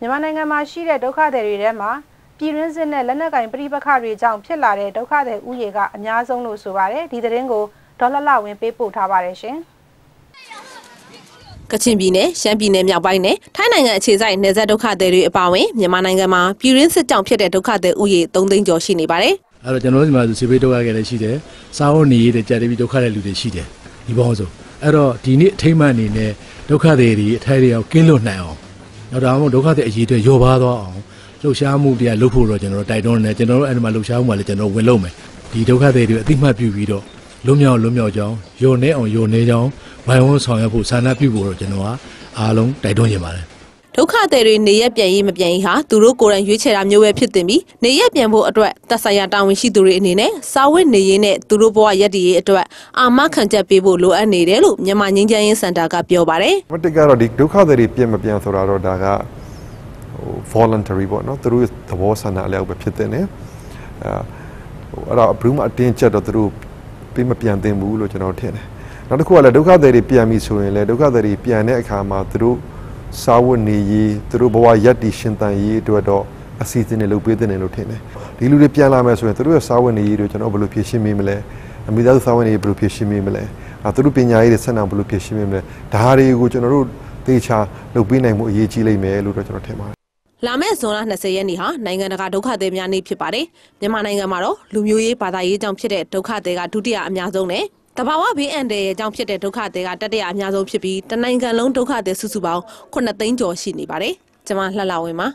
မြန်မာနိုင်ငံမှာရှိတဲ့ဒုက္ခသည်တွေထဲမှာပြည်တွင်းစစ်နဲ့လက်နက်ကင်ပြည်ပခတွေကြောင့်ဖြစ်လာတဲ့ဒုက္ခသည်ဥယေကအများဆုံးလို့ဆိုပါတယ်ဒီသတင်းကိုဒေါ်လလဝင်းပေးပို့ထားပါတယ်ရှင်ကချင်ပြည်နယ်ရှမ်းပြည်နယ်မြောက်ပိုင်းနဲ့ထိုင်းနိုင်ငံအခြေစိုက်နယ်စပ်ဒုက္ခသည်တွေအပါအဝင်မြန်မာနိုင်ငံမှာပြည်ရင်းစစ်ကြောင့်ဖြစ်တဲ့ဒုက္ခသည်ဥယျာဉ်3သိန်းကျော်ရှိနေပါတယ်အဲ့တော့ကျွန်တော်တို့ဒီမှာစေဘေးဒုက္ခတွေလည်းရှိတယ်စားဝတ်နေရေးတွေကြက်တပြီးဒုက္ခတဲ့လူတွေရှိတယ်ဒီပေါင်းစုံအဲ့တော့ဒီနေ့အထိမ့်မှန်အနေနဲ့ဒုက္ခတွေတွေအထိုက်တွေအောင်ကင်းလွတ်နိုင်အောင် နောက်ဒါမှမဟုတ်ဒုက္ခတွေအရေးတွေရောပါသွားအောင်လှုပ်ရှားမှုတရားလုပ်ဖို့တော့ကျွန်တော်တို့တိုက်တွန်းနေတယ်ကျွန်တော်တို့အဲ့ဒီမှာလှုပ်ရှားမှုမှာလည်းကျွန်တော်ဝင်လုပ်မယ်ဒီဒုက္ခတွေတွေအသိမှတ်ပြုပြီးတော့လွတ်မြောက်လွတ်မြောက်ကြောင်းယုံနေအောင်ယုံနေကြောင်းဝိုင်းဝန်းဆောင်ရွက်ဖို့ဆန္ဒပြုဖို့တော့ကျွန်တော်ကအားလုံးတိုက်တွန်းနေပါတယ် ဒုက္ခသည်တွေနေရက်ပြန်ရေးမပြန်ရေးဟာသူတို့ကိုယ်တိုင်ရွေးချယ်တာမျိုးပဲဖြစ်တင်ပြီးနေရက်ပြန်ဖို့အတွက်သက်ဆိုင်ရာတာဝန်ရှိသူတွေအနေနဲ့စာဝတ်နေရေးနဲ့သူတို့ဘဝရက်တည်ရေးအတွက်အာမခံချက်ပေးဖို့လိုအပ်နေတယ်လို့မြန်မာငင်းချမ်းရေးစင်တာကပြောပါတယ်မတစ်ကတော့ဒီဒုက္ခတွေတွေပြည့်မပြန့်ဆိုတာတော့ဒါကဟို voluntary ပေါ့နော်သူတို့သဘောဆန္ဒအလျောက်ပဲဖြစ်တဲ့ねအဲဟိုအဲ့တော့ဘယ်မှအတင်းချက်တော့သူတို့ပြည့်မပြန့်သင့်ဘူးလို့ကျွန်တော်ထင်တယ်နောက်တစ်ခုကလည်းဒုက္ခတွေတွေပြန်ပြီဆိုရင်လည်းဒုက္ခတွေတွေပြန်တဲ့အခါမှာသူတို့ စာဝတ်နေရေးသူတို့ဘဝရက်တည်ရှင်သန်ရေးအတွက်တော့အစီအစဉ်တွေလုပ်ပေးတဲ့တယ်လို့ထင်တယ်ဒီလူတွေပြန်လာမယ်ဆိုရင်သူတို့ရဲ့စာဝတ်နေရေးတွေကျွန်တော်ဘယ်လိုဖြည့်ရှင်းမိမလဲအမိသားစုစာဝတ်နေရေးဘယ်လိုဖြည့်ရှင်းမိမလဲအဲသူတို့ပညာရေးတွေဆက်နံဘယ်လိုဖြည့်ရှင်းမိမလဲဒါတွေကိုကျွန်တော်တို့သေချာလုပ်ပေးနိုင်မှုအရေးကြီးလိမ့်မယ်လို့တော့ကျွန်တော်ထင်ပါတယ်လာမယ့်ဇွန်လ20ရက်နေ့ဟာနိုင်ငံတကာဒုက္ခသည်များနေ့ဖြစ်ပါတယ်မြန်မာနိုင်ငံမှာတော့လူမျိုးရေးဘာသာရေးကြောင့်ဖြစ်တဲ့ဒုက္ခသည်ကဒုတိယအများဆုံးနဲ့ တဘာဝဘေးအန္တရာယ်ကြောင့်ဖြစ်တဲ့ဒုက္ခသည်ကတတိယအများဆုံးဖြစ်ပြီးတနိုင်ငံလုံးဒုက္ခသည်စုစုပေါင်း9သိန်းကျော်ရှိနေပါတယ်ကျွန်မလှလှဝင်းပါ